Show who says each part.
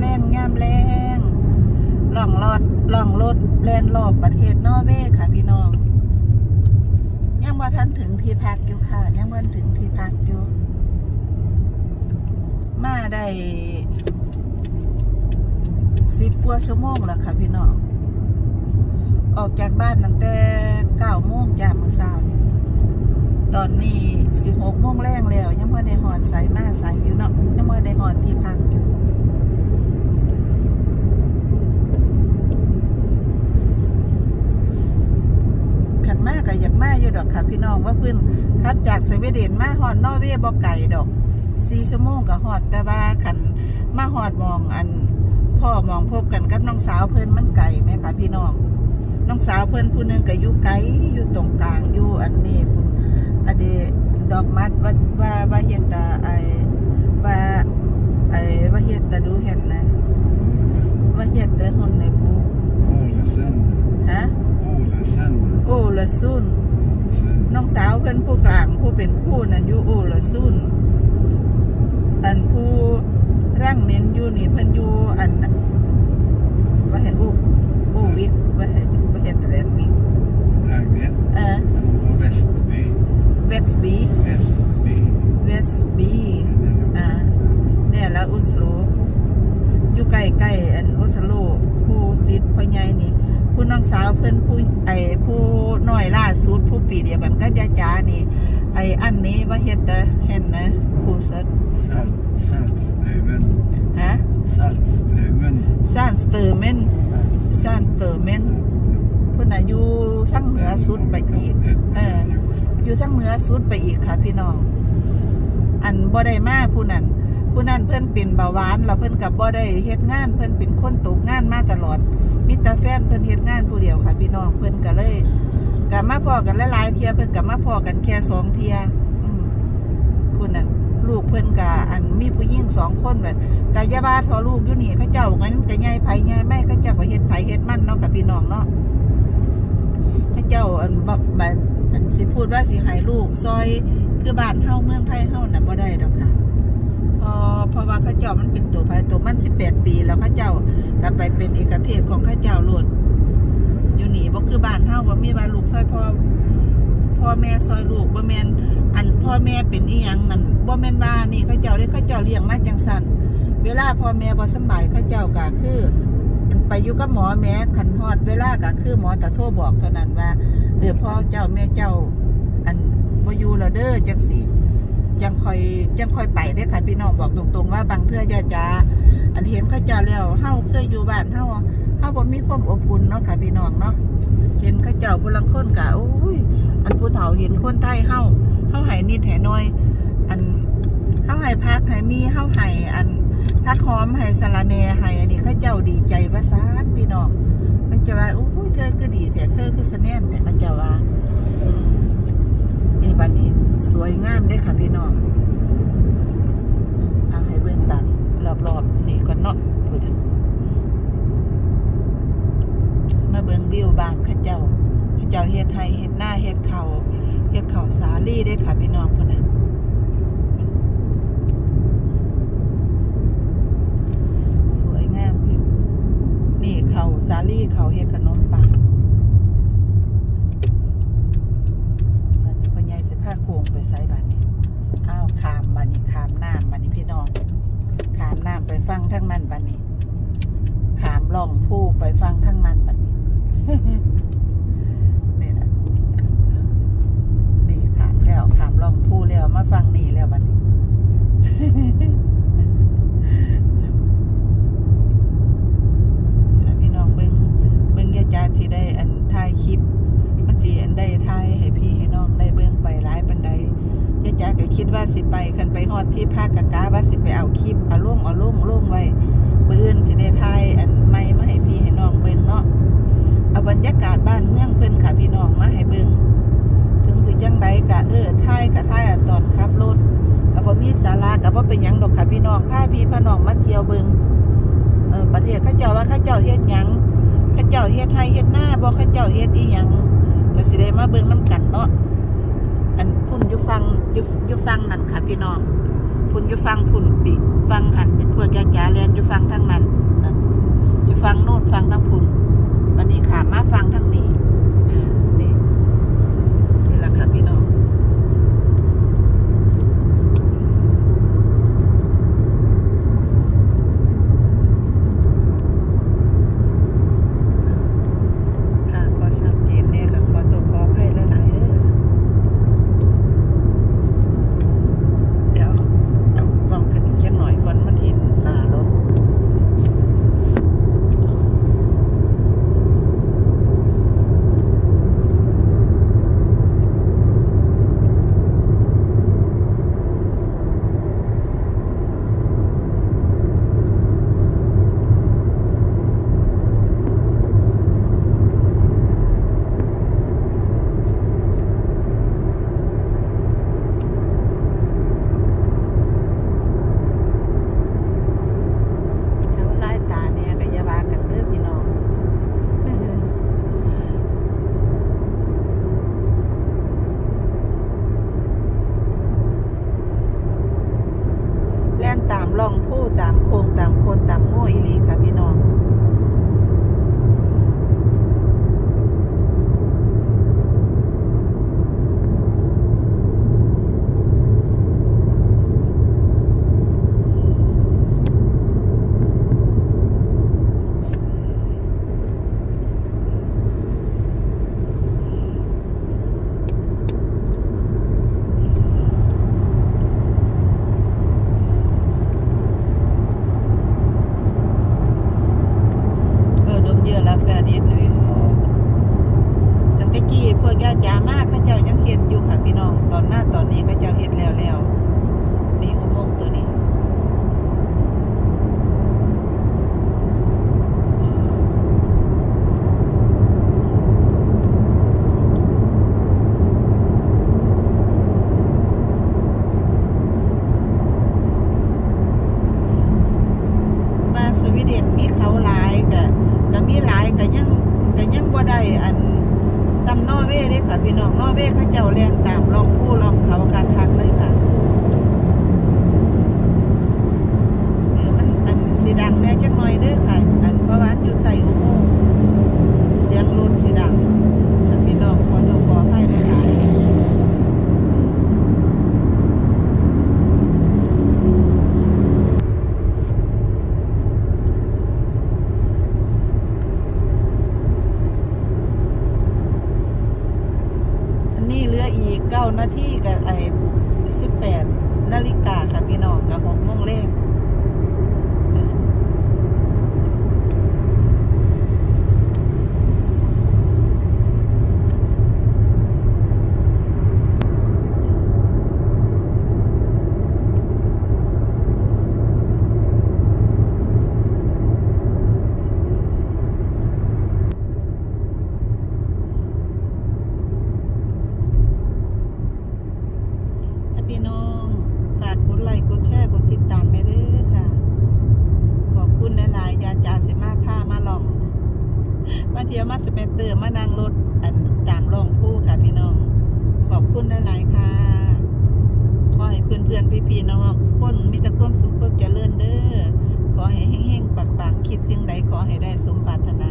Speaker 1: แรงย่ามแรงล่องรอดล่องรถแลนรอบประเทศนอร์เวย์ค่ะพี่น้อง ยังว่าท่านถึงที่พักอยู่ค่ะ ยังว่าถึงที่พักอยู่ มาได้สิบกว่าชั่วโมงแล้วค่ะพี่น้อง ออกจากบ้านตั้งแต่เก้าโมงยามมื้อเช้านี่ตอนนี้สิหกโมงแรงแล้ว ยังไม่ได้หอดใสมาใสอยู่เนาะยังไม่ได้หอดที่พักอยู่ ขันมากก็อยากมาอยู่ดอกค่ะพี่น้องว่าเพื่อน ขับจากสวีเดนมาฮอดนอร์เวย์บ่ไก่ดอกสี่ชั่วโมงก็ฮอดแต่ว่าขันมาฮอดมองอันพ่อมองพบกันกับน้องสาวเพิ่นมันไก่ไหมคะพี่น้องน้องสาวเพิ่นผู้หนึงก็อยู่ไกลอยู่ตรงกลางอยู่อันนี้คุณอเดดอกมัดว่าว่าว่าเฮ็ดตาไอว่าไอว่าเฮ็ดตาดูเห็นนะว่าเฮ็ดแต่หุ่นในผู้
Speaker 2: Ålesund.
Speaker 1: ฮะ
Speaker 2: Ålesund.
Speaker 1: โอ้ละซุน
Speaker 2: Ålesund.
Speaker 1: น้ น้องสาวเพิ่อนผู้กลางผู้เป็นผู้นั่นอยู่โอละซุนอันผู้ร่างเน้นอยู่นี่เพิ่อนอยู่อันว่าให้อู้อู้วิทย์ว่าให้ว่าให้ตะแลนวิทย์
Speaker 2: Ragnhild.
Speaker 1: เออ
Speaker 2: Hon var Västby.
Speaker 1: เวสบีเวสบีอ่าเนี่ยแล้วอุสโลอยู่ใกล้ๆอันอุสโลผู้ติดพ่อใหญ่นี่ ผู้น้องสาวเพิ่อนผู้ไอผู้ น้อยล่าสุดผู้ปีเดียวกันกับยาจานี่ ไอ้อันนี้ว่าเฮ็ดแต่เห็นนะผู้สด
Speaker 2: Salt, Saltströmen.
Speaker 1: ฮะ
Speaker 2: Saltströmen.
Speaker 1: ซ่านสเตอร์เมนซ่านเตอร์เมนเพิ่นน่ะอยู่ทั้งเหนือสุดไปอีก เออ อยู่ทั้งเหนือสุดไปอีกค่ะพี่น้อง อันบ่ได้มาผู้นั้น ผู้นั้นเพิ่นเป็นเบาหวานแล้วเพิ่นกับบ่ได้เฮ็ดงาน เพิ่นเป็นคนตกงานมาตลอดมิตรแฟนเพิ่นเฮ็ดงานผู้เดียวค่ะพี่น้อง เพิ่นก็เลย กลับมาพอกันหลายๆเทียเพิ่นกลับมาพอกันแค่สองเทียอืมผู้นั้นลูกเพิ่นก็อันมีผู้หญิงสองคนแบบกะอยาบาทอลูกอยู่นี่เขาเจ้างั้นก็ใหญ่ไผใหญ่แม่เขาเจ้าก็เฮ็ดไผเฮ็ดมันเนาะกับพี่น้องเนาะเขาเจ้าอันบ่บันอันสิพูดว่าสิให้ลูกซอยคือบ้านเฮาเมืองไทยเฮาน่ะบ่ได้ดอกค่ะพอเพราะว่าเข้าเจ้ามันเป็นตัวภายตัวมันสิบแปดปี แล้วเข้าเจ้าก็ไปเป็นเอกเทศของเข้าเจ้าโลด อยู่นี่บ่คือบ้านเฮาบ่มีว่าลูกซอยพ่อพ่อแม่ซอยลูกบ่แม่นอันพ่อแม่เป็นอีหยังนั่นบ่แม่นว่านี่เข้าเจ้าเด้เข้าเจ้าเลี้ยงมาจังซั่นเวลาพ่อแม่บ่สบายเข้าเจ้าก็คือไปอยู่กับหมอแม่คันฮอดเวลาก็คือหมอตะโทรบอกเท่านั้นว่าเออพ่อเจ้าแม่เจ้า อันบ่อยู่แล้วเด้อจังซี่ยังคอยยังคอยไปได้ค่ะพี่น้องบอกตรงๆว่าบางเทื่อยาจาอันเห็นเขาเจ้าแล้วเฮาเคยอยู่บ้านเฮา เฮาบ่มีความอบอุ่นเนาะค่ะพี่น้องเนาะเห็นเขาเจ้าผู้ลังคนกะโอ้ยอันผู้เฒ่าเห็นคนไทยเฮาเฮาให้นิดให้น้อย อันเฮาให้พักให้มีเฮาให้อันพักหอมให้สะระแหน่ให้อันนี้เขาเจ้าดีใจว่าซานพี่น้องเขาเจ้าว่าโอ้ยเธอคือดีแต่เธอคือสแน่นแต่เขาเจ้าว่านี่บัดนี้สวยงามด้อค่ะพี่น้องเอาให้เบื้องต่ำรอบๆนี่ก่อนเนาะพูดอะมาเบื้องวิวบ้านเข้าเจ้า เจ้าเฮ็ดไทยเฮ็ดหน้าเฮ็ดเขาเฮ็ดเขาสาลี่ได้ค่ะพี่น้องพุ่นน่ะสวยงามพี่นี่เขาสาลี่เขาเฮ็ดขนมปังบัดนี้พ่อใหญ่สิพาโค้งไปไสบัดนี้อ้าวขามบันนี้ขามน้ำบันนี้พี่น้องขามน้ำไปฟังทั้งนั้นบันนี้ขามล่องผู้ไปฟังทั้งนั้นบันนี้นี่นะนี่ขามแล้วขามล่องผู้แล้วมาฟังนี่แล้วบันนี้ อะพี่น้องเบิ้งเบิ้งยาจารย์สิได้อันถ่ายคลิป มันสิอันได้ถ่ายให้พี่ให้น้องได้เบิ้งไปหลายปันใด ยาย จ๋าก็คิดว่าสิไปคันไปฮอดที่ภาคกะกาว่าสิไปเอาคลิปเอาล่งเอาล่งล่งไว้มื้ออื่นสิได้ถ่ายอันใหม่มาให้พี่ให้น้องเบิ่งเนาะเอาบรรยากาศบ้านเมืองเพิ่นค่ะพี่น้องมาให้เบิ่งถึงสิจังใดก็เออถ่ายก็ถ่ายเอาตอนขับรถก็บ่มีศาลาก็บ่เป็นหยังดอกค่ะพี่น้องพาพี่พาน้องมาเที่ยวเบิ่งเออประเทศเขาเจ้าว่าเขาเจ้าเฮ็ดหยังเขาเจ้าเฮ็ดไร่เฮ็ดหน้าบ่เขาเจ้าเฮ็ดอีหยังก็สิได้มาเบิ่งนํกันเนาะ อันพุ่นอยู่ฟังอยู่อยู่ฟังนั่นค่ะ พี่น้องพุ่นอยู่ฟังพุ่นปีฟังหันพวกจ้าจ๋าเรียนอยู่ฟังทั้งนั้นอยู่ฟังโน่นฟังทั้งพุ่นวันนี้ขามาฟังทั้งนี้เออนี่นี่แหละค่ะพี่น้อง มีหลายก็ยังก็ยังบ่ได้อันซ้ำนอเวเด้ค่ะพี่น้องนอเวเขาเจ้าแรีนตามลองผู้ลองเขาการคักๆเลยค่ะ 听一个。 มาเที่ยวมาสเปเตอร์มานั่งรถอันตามรองผู้ค่ะพี่น้อง ขอบคุณหลายๆค่ะ ขอให้เพื่อนๆพี่ๆน้องๆทุกคนมีแต่ความสุขความเจริญเด้อ ขอให้แห้งๆปังๆคิดสิ่งใดขอให้ได้สมปรารถนา